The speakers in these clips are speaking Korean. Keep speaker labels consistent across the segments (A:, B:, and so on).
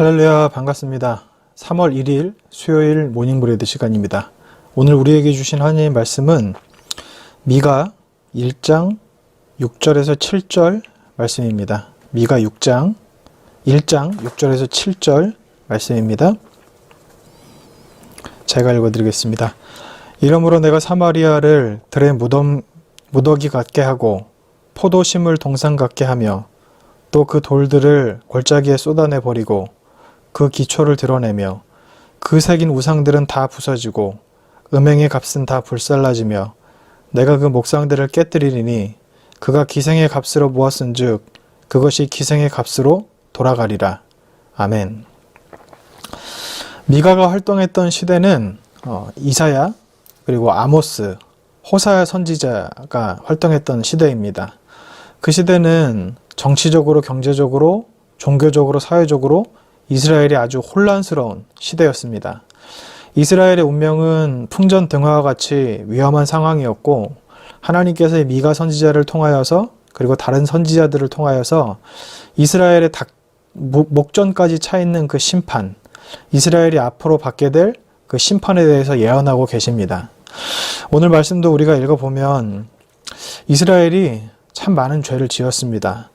A: 할렐루야 반갑습니다. 3월 1일 수요일 모닝브레드 시간입니다. 오늘 우리에게 주신 하나님의 말씀은 미가 1장 6절에서 7절 말씀입니다. 미가 6장 1장 6절에서 7절 말씀입니다. 제가 읽어드리겠습니다. 이러므로 내가 사마리아를 들의 무덤, 무더기 같게 하고 포도심을 동상 같게 하며 또 그 돌들을 골짜기에 쏟아내 버리고 그 기초를 드러내며 그 새긴 우상들은 다 부서지고 음행의 값은 다 불살라지며 내가 그 목상들을 깨뜨리리니 그가 기생의 값으로 모았은즉 그것이 기생의 값으로 돌아가리라. 아멘. 미가가 활동했던 시대는 어, 이사야 그리고 아모스, 호사야 선지자가 활동했던 시대입니다. 그 시대는 정치적으로, 경제적으로, 종교적으로, 사회적으로 이스라엘이 아주 혼란스러운 시대였습니다. 이스라엘의 운명은 풍전등화와 같이 위험한 상황이었고 하나님께서 이 미가 선지자를 통하여서 그리고 다른 선지자들을 통하여서 이스라엘의 닥- 목- 목전까지 차 있는 그 심판, 이스라엘이 앞으로 받게 될 그 심판에 대해서 예언하고 계십니다. 오늘 말씀도 우리가 읽어보면 이스라엘이 참 많은 죄를 지었습니다.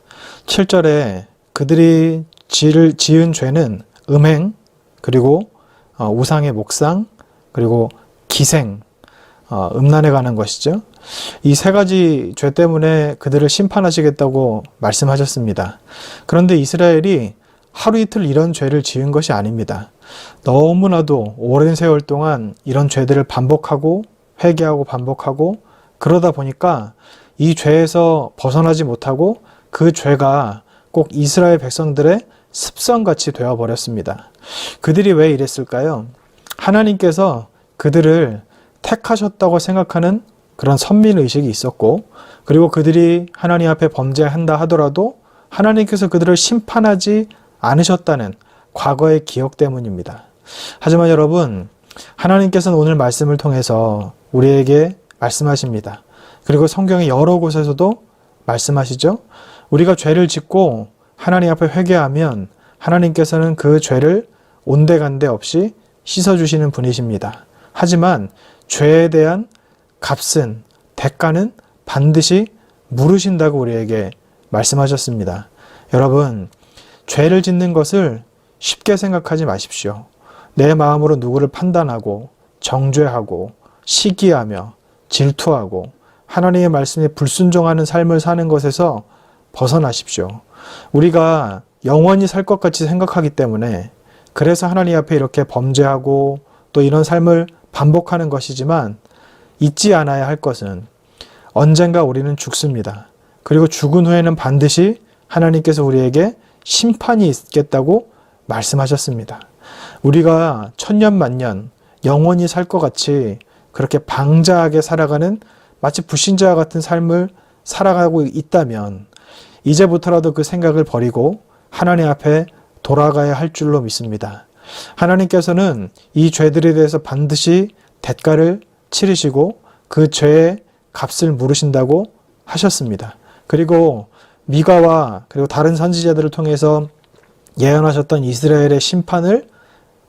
A: 7절에 그들이 지을, 지은 죄는 음행, 그리고 어, 우상의 목상, 그리고 기생, 어, 음란에 관한 것이죠. 이 세 가지 죄 때문에 그들을 심판하시겠다고 말씀하셨습니다. 그런데 이스라엘이 하루 이틀 이런 죄를 지은 것이 아닙니다. 너무나도 오랜 세월 동안 이런 죄들을 반복하고 회개하고 반복하고 그러다 보니까 이 죄에서 벗어나지 못하고 그 죄가 꼭 이스라엘 백성들의 습성같이 되어버렸습니다. 그들이 왜 이랬을까요? 하나님께서 그들을 택하셨다고 생각하는 그런 선민의식이 있었고, 그리고 그들이 하나님 앞에 범죄한다 하더라도 하나님께서 그들을 심판하지 않으셨다는 과거의 기억 때문입니다. 하지만 여러분, 하나님께서는 오늘 말씀을 통해서 우리에게 말씀하십니다. 그리고 성경의 여러 곳에서도 말씀하시죠. 우리가 죄를 짓고 하나님 앞에 회개하면 하나님께서는 그 죄를 온데간데 없이 씻어주시는 분이십니다. 하지만 죄에 대한 값은, 대가는 반드시 물으신다고 우리에게 말씀하셨습니다. 여러분, 죄를 짓는 것을 쉽게 생각하지 마십시오. 내 마음으로 누구를 판단하고, 정죄하고, 시기하며, 질투하고, 하나님의 말씀에 불순종하는 삶을 사는 것에서 벗어나십시오. 우리가 영원히 살 것 같이 생각하기 때문에 그래서 하나님 앞에 이렇게 범죄하고 또 이런 삶을 반복하는 것이지만 잊지 않아야 할 것은 언젠가 우리는 죽습니다. 그리고 죽은 후에는 반드시 하나님께서 우리에게 심판이 있겠다고 말씀하셨습니다. 우리가 천년 만년 영원히 살 것 같이 그렇게 방자하게 살아가는 마치 불신자와 같은 삶을 살아가고 있다면 이제부터라도 그 생각을 버리고 하나님 앞에 돌아가야 할 줄로 믿습니다. 하나님께서는 이 죄들에 대해서 반드시 대가를 치르시고 그 죄의 값을 물으신다고 하셨습니다. 그리고 미가와 그리고 다른 선지자들을 통해서 예언하셨던 이스라엘의 심판을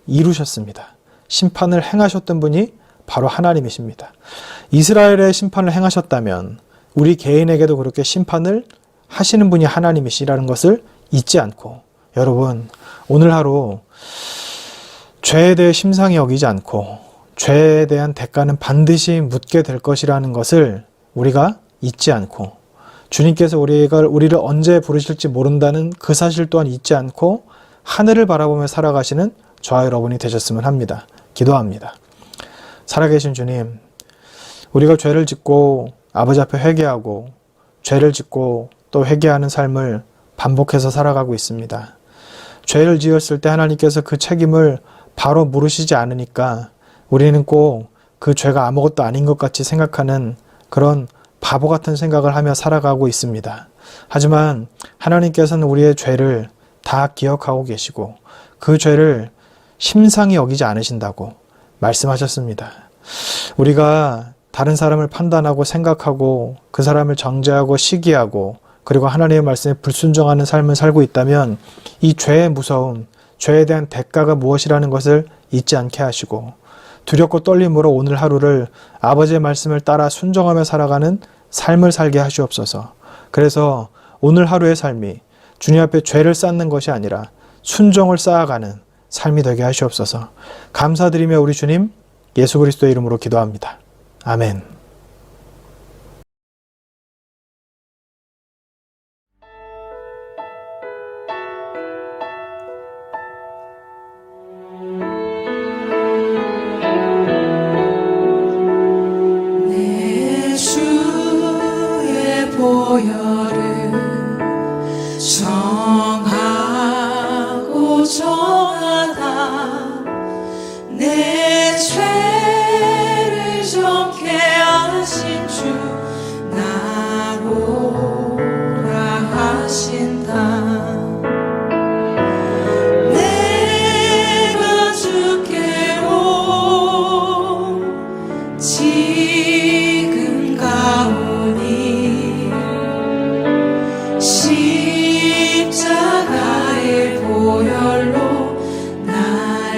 A: 이루셨습니다. 심판을 행하셨던 분이 바로 하나님이십니다. 이스라엘의 심판을 행하셨다면 우리 개인에게도 그렇게 심판을 하시는 분이 하나님이시라는 것을 잊지 않고 여러분 오늘 하루 죄에 대해 심상히 여기지 않고 죄에 대한 대가는 반드시 묻게 될 것이라는 것을 우리가 잊지 않고 주님께서 우리가 우리를 언제 부르실지 모른다는 그 사실 또한 잊지 않고 하늘을 바라보며 살아가시는 저와 여러분이 되셨으면 합니다. 기도합니다. 살아계신 주님, 우리가 죄를 짓고 아버지 앞에 회개하고 죄를 짓고 또 회개하는 삶을 반복해서 살아가고 있습니다. 죄를 지었을 때 하나님께서 그 책임을 바로 물으시지 않으니까 우리는 꼭 그 죄가 아무것도 아닌 것 같이 생각하는 그런 바보 같은 생각을 하며 살아가고 있습니다. 하지만 하나님께서는 우리의 죄를 다 기억하고 계시고 그 죄를 심상히 여기지 않으신다고 말씀하셨습니다. 우리가 다른 사람을 판단하고 생각하고 그 사람을 정죄하고 시기하고 그리고 하나님의 말씀에 불순종하는 삶을 살고 있다면 이 죄의 무서움,
B: 죄에 대한 대가가 무엇이라는 것을 잊지 않게 하시고 두렵고 떨림으로 오늘 하루를 아버지의 말씀을 따라 순종하며 살아가는 삶을 살게 하시옵소서. 그래서 오늘 하루의 삶이 주님 앞에 죄를 쌓는 것이 아니라 순종을 쌓아가는 삶이 되게 하시옵소서. 감사드리며 우리 주님 예수 그리스도의 이름으로 기도합니다. 아멘.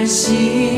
B: 心。